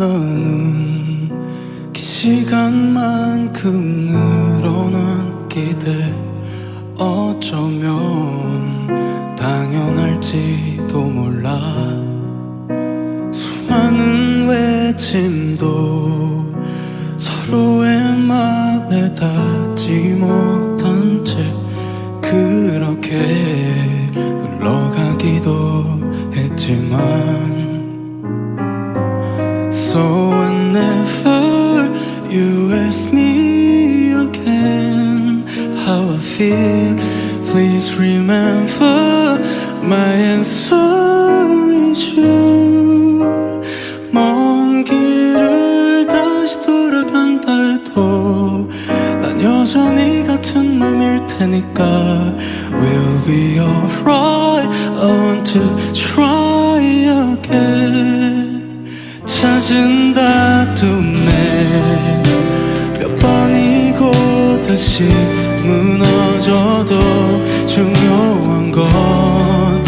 나눈 긴 시간만큼 늘어난 기대 어쩌면 당연할지도 몰라. 수많은 외침도 서로의 맘에 닿지 못한 채 그렇게 흘러가기도 했지만 feel, please remember my answer is you. 먼 길을 다시 돌아간다 해도 난 여전히 같은 맘일 테니까 We'll be alright. I want to try again. 잦은 다툼에 몇 번이고 다시 무너져도 중요한 건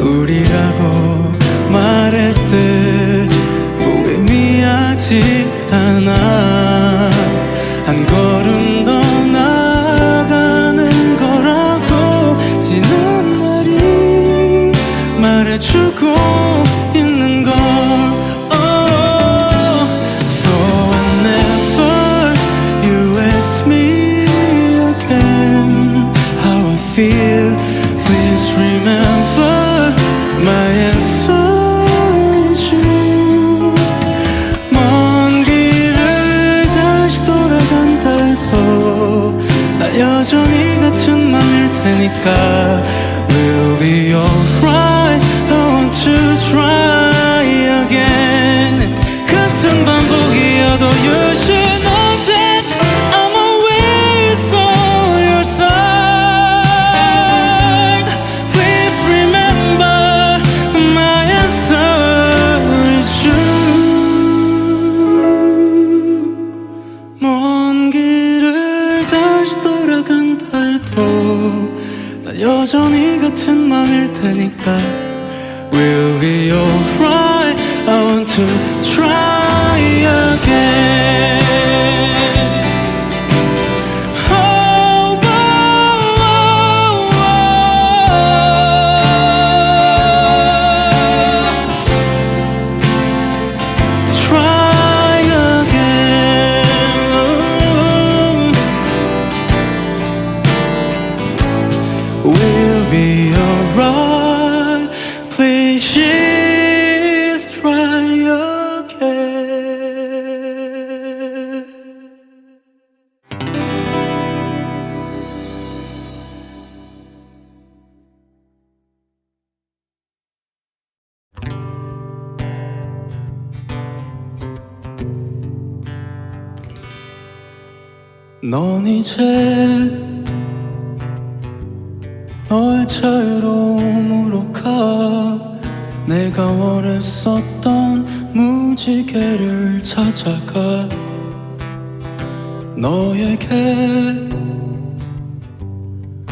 우리라고 말했듯 무의미하지 않아 맘일 테니까 We'll be alright I want to try again Oh, oh, oh. Try again. We'll be alright. 넌 이제 너의 자유로움으로 가. 내가 원했었던 무지개를 찾아가. 너에게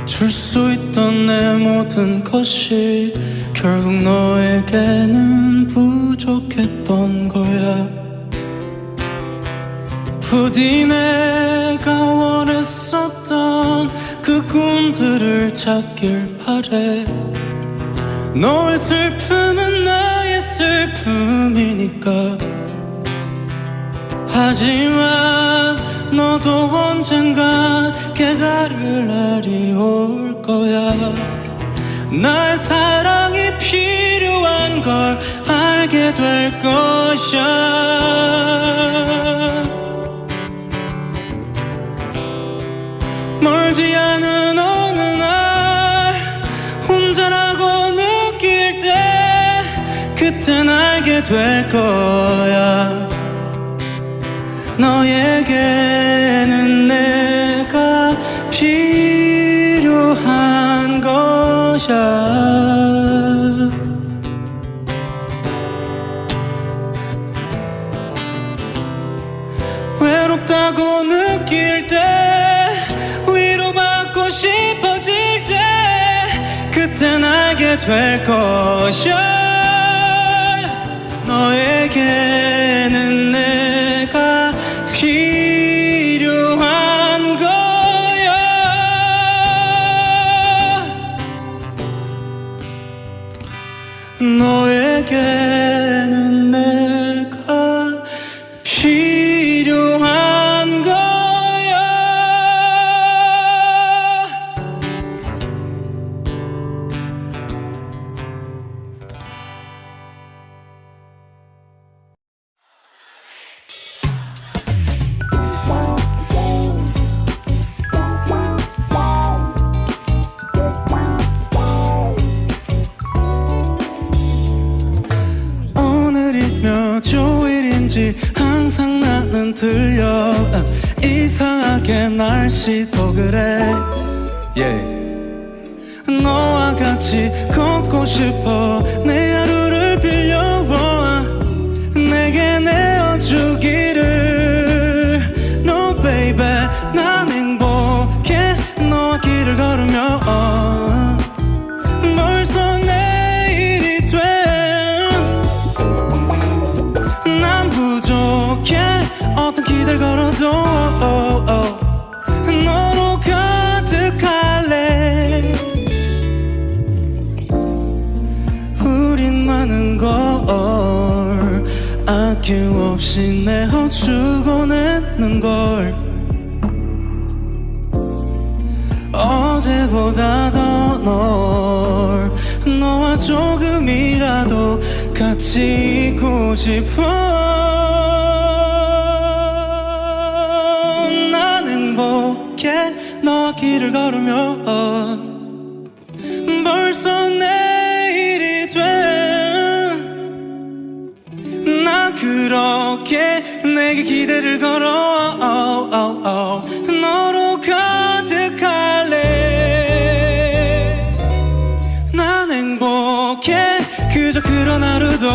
줄 수 있던 내 모든 것이 결국 너에게는 부족했던 거야 부디 내가 원했었던 그 꿈들을 찾길 바래. 너의 슬픔은 나의 슬픔이니까. 하지만 너도 언젠가 깨달을 날이 올 거야. 나의 사랑이 필요한 걸 알게 될 것이야 멀지 않은 어느 날 혼자라고 느낄 때 그땐 알게 될 거야. 너에게는 내가 필요한 것이야. 외롭다고 느낄 때 싶어질 때 그땐 알게 될 것이야. 너에게는 내가 필요한 거야. 너에게 들려. 아, 이상하게 날씨도 그래. Yeah. 너와 같이 걷고 싶어. 내 걸어도 너로 가득할래. 우린 많은 걸 아낌없이 내어주곤 했는 걸. 어제보다 더널 너와 조금이라도 같이 있고 싶어 행복해 너와 길을 걸으며 벌써 내일이 돼난 그렇게 내게 기대를 걸어. 너로 가득할래. 난 행복해. 그저 그런 하루도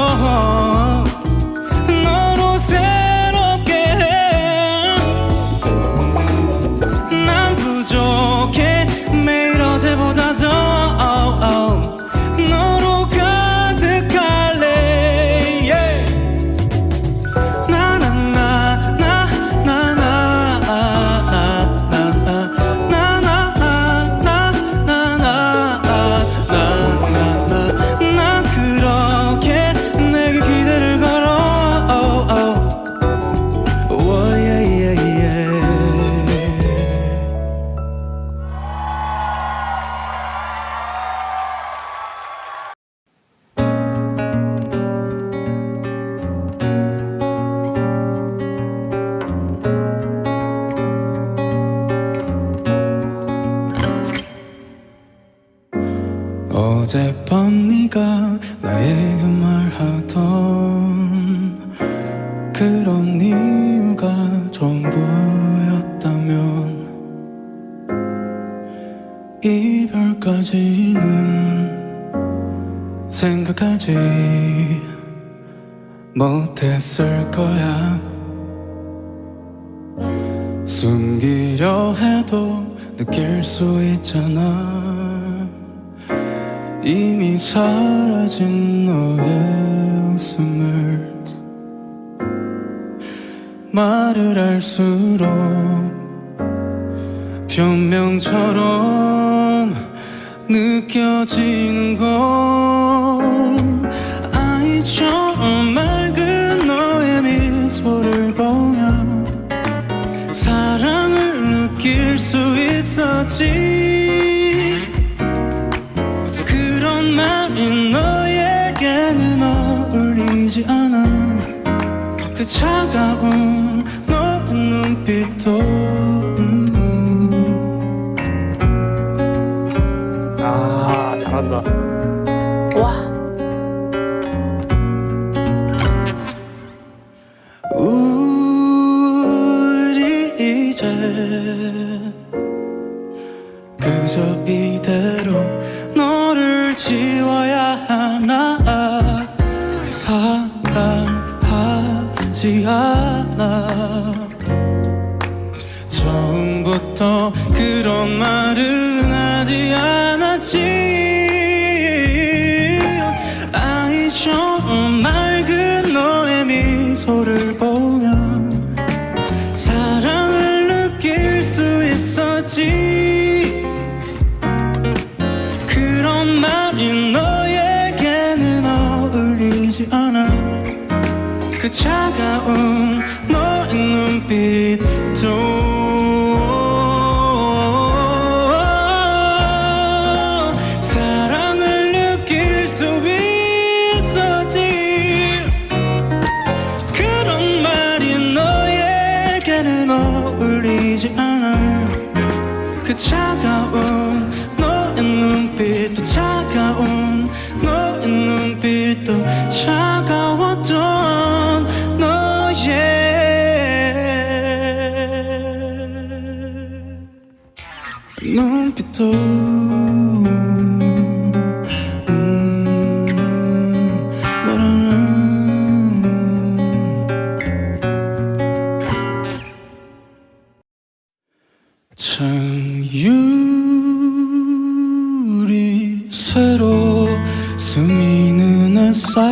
어젯밤 네가 나에게 말하던 그런 이유가 전부였다면 이별까지는 생각하지 못했을 거야. 숨기려 해도 느낄 수 있잖아 이미 사라진 너의 웃음을 말을 할수록 변명처럼 느껴지는 걸 아이처럼 맑은 너의 미소를 보며 사랑을 느낄 수 있었지 어울리지 않아. 그 차가운 너의 눈빛도 그 차가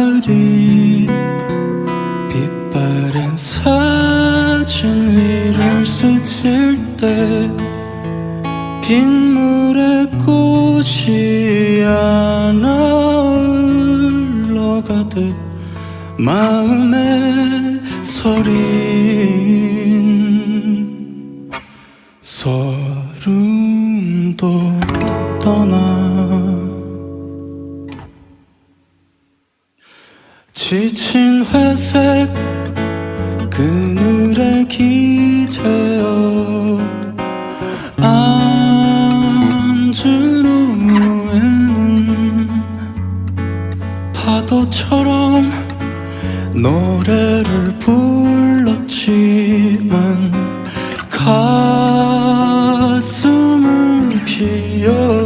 햇살이 빛바랜 사진 위를 스칠 때 빗물에 꽃이 하나 흘러가듯 마음에 서린 앉은 후에는 파도처럼 노래를 불렀지만 가슴은 피어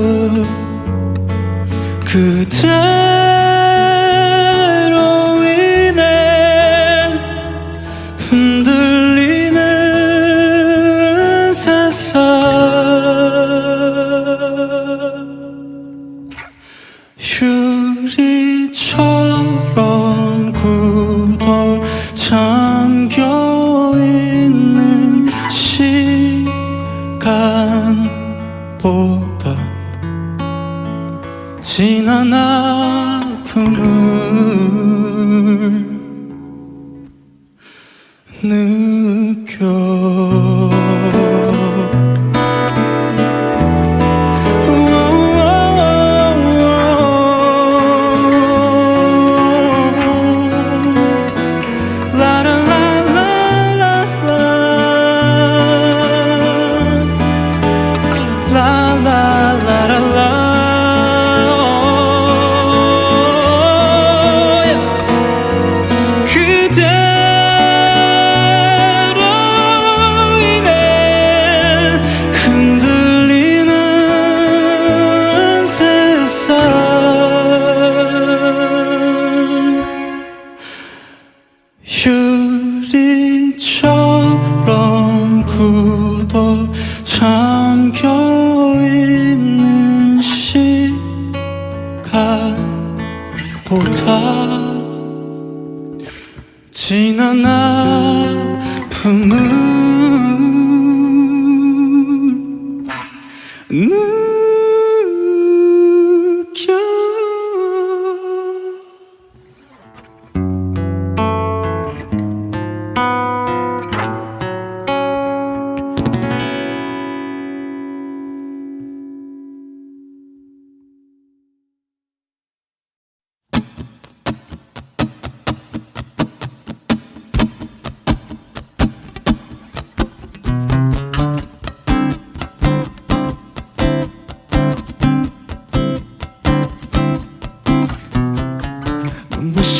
아픔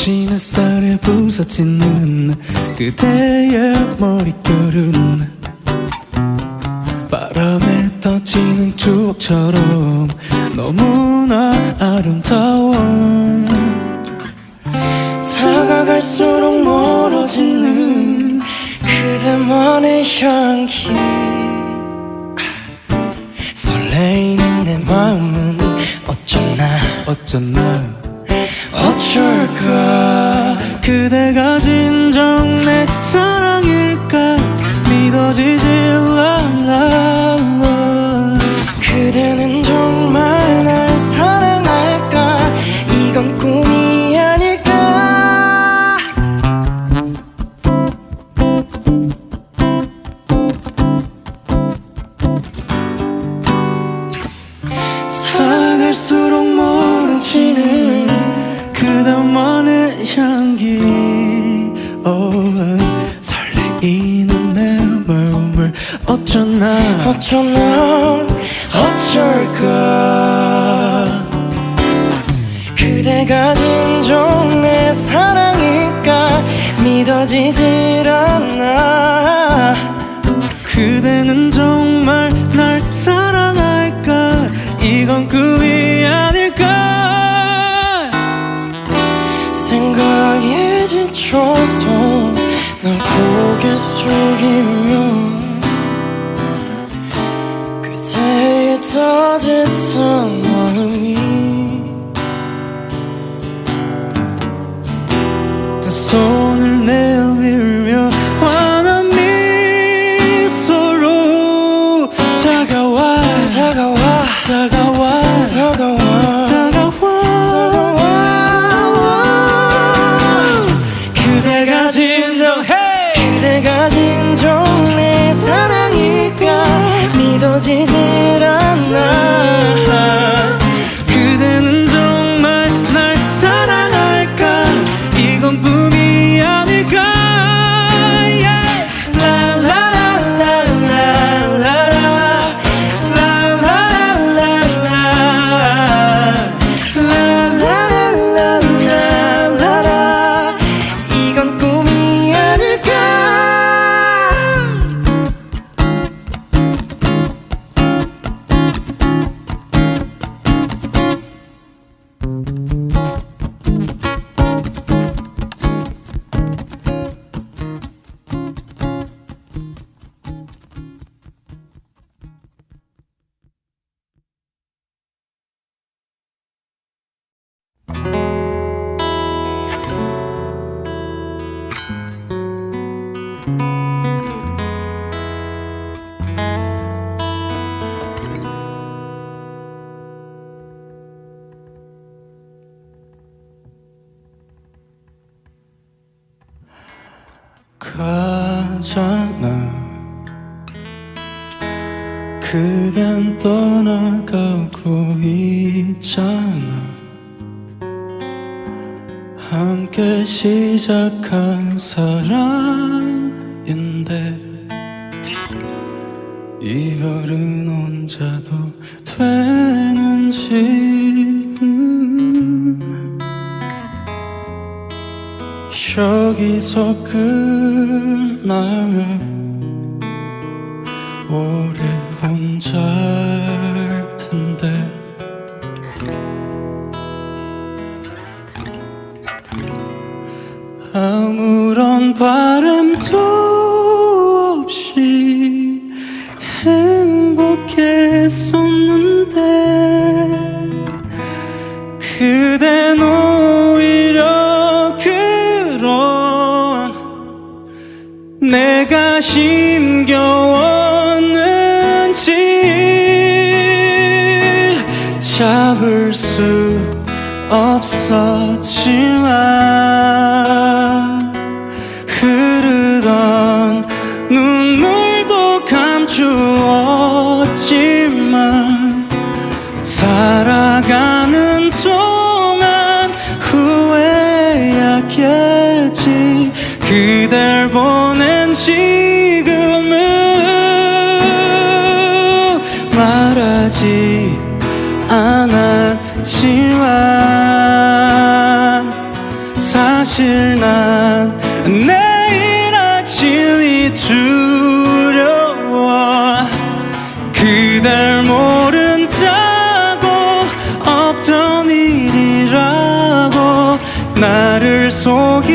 부신 햇살에 부서지는 그대의 머릿결은 바람에 떠지는 추억처럼 너무나 아름다워 다가갈수록 멀어지는 그대만의 향기. 설레이는 내 마음은 어쩌나? 어쩌나 그대가 진 믿어지질 않아. 그대는 정말 날 사랑할까? 이건 꿈이 아닐까? 생각에 지쳐서 난 고개 숙이 다가와 다가와 다가와 다가와 다가와 그대가 진정해. 그대가 진정 내 사랑일까 믿어지질 않아 가잖아. 그댄 떠나가고 있잖아. 함께 시작한 사랑인데 이별은 혼자도 되는지 여기서 끝나면 수 없었지만 흐르던 눈물도 감추었지만 없